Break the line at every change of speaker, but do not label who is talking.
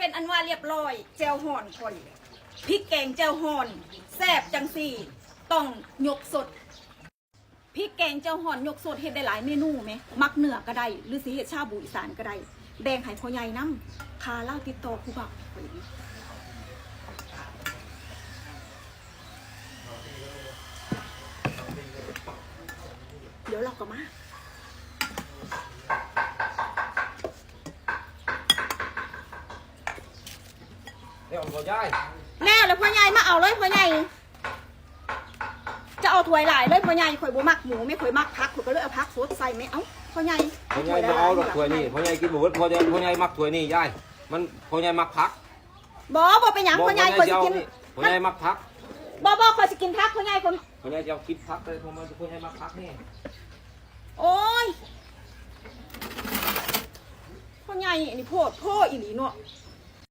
ป็นอันว่าเรียบร้อยแจวห่อนคนพริกแกงแจวห่อนแซ่บจังสี่ ต้องยกสดพริกแกงแจวห่อนยกสดเฮ็ดได้หลายเมนูไหมมักเหนือก็ได้หรือสิเฮ็ดชาบูอีสานก็ได้แดงไห้พ่อใหญ่น้ำคาเล่าติดต่อผู้บ่าวไปนี้เดี๋ยวเราก็มา
เดี๋ยวผมย้าย
แน่แล้วพ่อใหญ่มาเอาเลยพ่อใหญ่จะเอาถ้วยหลายเลยพ่อใหญ่ข่อยบ่มักหมูไม่ข่อยมักพักข่อยก็เลยเอาพักสดใส่ไหมเอ้าพ่อใหญ่
พ่อใหญ่บ่เอาดอกถ้วยนี่พ่อใหญ่กินหมูพ่อใหญ่พ่อใหญ่มักถ้วยนี่ยายมันพ่อใหญ่มักพัก
บ่บ่เป็นหยังพ่อใหญ่ข่อยสิกิน
พ่อใหญ่มักพัก
บ่บ่ข่อยสิกินพักพ่อใหญ่คน
พ่อใหญ่จะเอากินพักเลยพ่อใหญ่พ่อใหญ่มักพักนี่
โอ้ยพ่อใหญ่นี่โพดโพอีหลีเนาะ